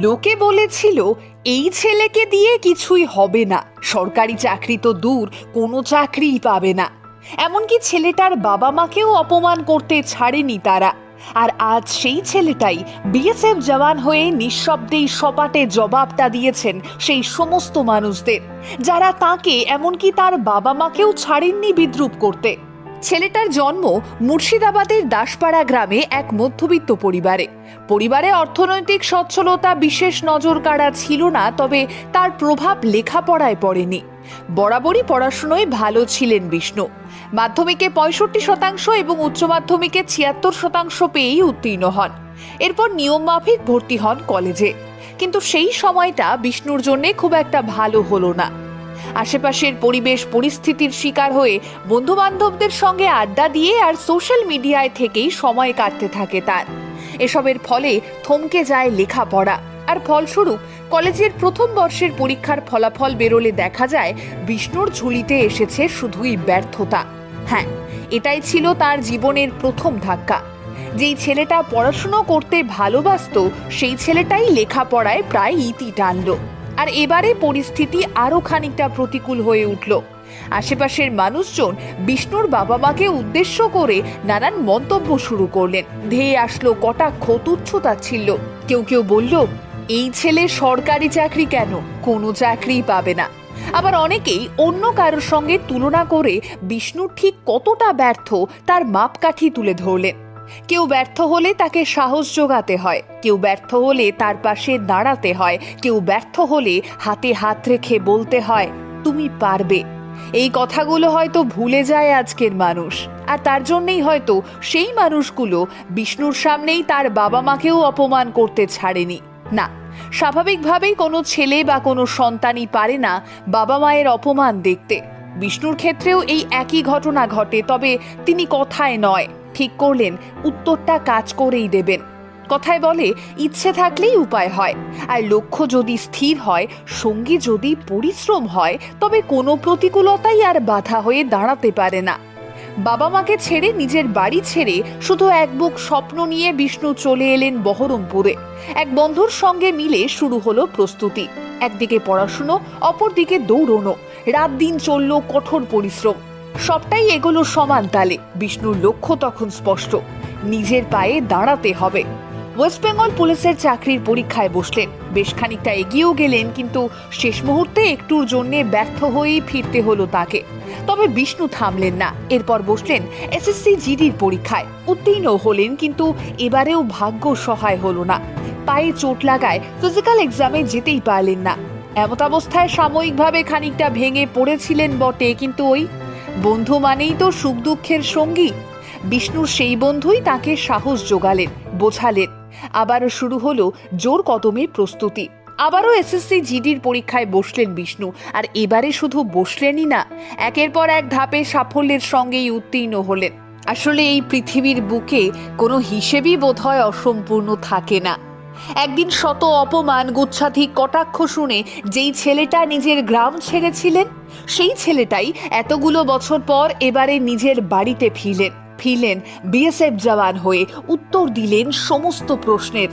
লোকে বলেছিল, এই ছেলেকে দিয়ে কিছুই হবে না। সরকারি চাকরি তো দূর, কোনো চাকরিই পাবে না। এমনকি ছেলেটার বাবা মাকেও অপমান করতে ছাড়েনি তারা। আর আজ সেই ছেলেটাই বিএসএফ জওয়ান হয়ে নিঃশব্দেই সপাটে জবাবটা দিয়েছেন সেই সমস্ত মানুষদের, যারা তাকে এমনকি তার বাবা মাকেও ছাড়েননি বিদ্রুপ করতে। ছেলেটার জন্ম মুর্শিদাবাদের দাসপাড়া গ্রামে এক মধ্যবিত্ত পরিবারে। পরিবারে অর্থনৈতিক সচ্ছলতা বিশেষ নজর কাড়া ছিল না, তবে তার প্রভাব লেখাপড়ায় পড়েনি। বরাবরই পড়াশুনোয় ভালো ছিলেন বিষ্ণু। মাধ্যমিকে পঁয়ষট্টি শতাংশ এবং উচ্চ মাধ্যমিকে ছিয়াত্তর শতাংশ পেয়েই উত্তীর্ণ হন। এরপর নিয়মমাফিক ভর্তি হন কলেজে। কিন্তু সেই সময়টা বিষ্ণুর জন্যে খুব একটা ভালো হলো না। আশেপাশের পরিবেশ পরিস্থিতির শিকার হয়ে বন্ধু বান্ধবদের সঙ্গে আড্ডা দিয়ে আর সোশ্যাল মিডিয়ায় থেকেই সময় কাটতে থাকে তার। এসবের ফলে থমকে যায় লেখাপড়া। আর ফলস্বরূপ, কলেজের প্রথম বর্ষের পরীক্ষার ফলাফল বেরোলে দেখা যায় বিষ্ণুর ঝুলিতে এসেছে শুধুই ব্যর্থতা। হ্যাঁ এটাই ছিল তার জীবনের প্রথম ধাক্কা। যেই ছেলেটা পড়াশুনো করতে ভালোবাসতো, সেই ছেলেটাই লেখাপড়ায় প্রায় ইতি টানলো। আর এবারে পরিস্থিতি আরও খানিকটা প্রতিকূল হয়ে উঠল। আশেপাশের মানুষজন বিষ্ণুর বাবা মাকে উদ্দেশ্য করে নানান মন্তব্য শুরু করলেন। ধেয়ে আসলো কটাক্ষ ছিল। কেউ কেউ বলল, এই ছেলে সরকারি চাকরি কেন? কোনো চাকরিই পাবে না। আবার অনেকেই অন্য কারোর সঙ্গে তুলনা করে বিষ্ণু ঠিক কতটা ব্যর্থ তার মাপকাঠি তুলে ধরলেন। কেউ ব্যর্থ হলে তাকে সাহস যোগাতে হয়। কেউ ব্যর্থ হলে তার পাশে দাঁড়াতে হয়। কেউ ব্যর্থ হলে হাতে হাত রেখে বলতে হয়, তুমি পারবে। এই কথাগুলো হয়তো ভুলে যায় আজকের মানুষ। আর তার জন্যই হয়তো সেই মানুষগুলো বিষ্ণুর সামনেই তার বাবা মাকেও অপমান করতে ছাড়েনি। না, স্বাভাবিকভাবেই কোনো ছেলে বা কোনো সন্তানই পারে না বাবা মায়ের অপমান দেখতে। বিষ্ণুর ক্ষেত্রেও এই একই ঘটনা ঘটে, তবে তিনি কথায় নয়। ঠিক করলেন, উত্তরটা কাজ করেই দেবেন। কথায় বলে, ইচ্ছে থাকলেই উপায় হয়। আর লক্ষ্য যদি স্থির হয়, সঙ্গী যদি পরিশ্রম হয়, তবে কোনো প্রতিকূলতাই আর বাধা হয়ে দাঁড়াতে পারে না। বাবা মাকে ছেড়ে নিজের বাড়ি ছেড়ে শুধু এক বুক স্বপ্ন নিয়ে বিষ্ণু চলে এলেন বহরমপুরে। এক বন্ধুর সঙ্গে মিলে শুরু হলো প্রস্তুতি। একদিকে পড়াশুনো, অপরদিকে দৌড়নো। রাত দিন চলল কঠোর পরিশ্রম। সবটাই এগুলো সমান তালে, বিষ্ণুর লক্ষ্য তখন স্পষ্ট। নিজের পায়ে দাঁড়াতে হবে। ওয়েস্ট বেঙ্গল পুলিশের চাকরির পরীক্ষায় বসলেন। বেশ খানিকটা এগিয়েও গেলেন, কিন্তু শেষ মুহূর্তে একটুর জন্যে ব্যর্থ হয়েই ফিরতে হলো তাকে। তবে বিষ্ণু থামলেন না। এরপর বসলেন এসএসসি জিডির পরীক্ষায়। উত্তীর্ণ হলেন, কিন্তু এবারেও ভাগ্য সহায় হলো না। পায়ে চোট লাগায় ফিজিক্যাল এক্সামে যেতেই পারলেন না। এমত অবস্থায় সাময়িকভাবে খানিকটা ভেঙে পড়েছিলেন বটে, কিন্তু ওই বন্ধু মানেই তো সুখ দুঃখের সঙ্গী। বিষ্ণুর সেই বন্ধুই তাকে সাহস জোগালেন বোঝালেন। আবারও শুরু হলো জোর কদমের প্রস্তুতি। আবারও এসএসসি জিডির পরীক্ষায় বসলেন বিষ্ণু, আর এবারে শুধু বসলেনই না, একের পর এক ধাপে সাফল্যের সঙ্গেই উত্তীর্ণ হলেন। আসলে এই পৃথিবীর বুকে কোনো হিসেবই বোধহয় অসম্পূর্ণ থাকে না। একদিন শত অপমান গুচ্ছাধিক কটাক্ষ শুনে যেই ছেলেটা নিজের গ্রাম ছেড়েছিলেন, সেই ছেলেটাই এতগুলো বছর পর এবারে নিজের বাড়িতে ফিরলেন ফিরলেন, বিএসএফ জওয়ান হয়ে উত্তর দিলেন সমস্ত প্রশ্নের।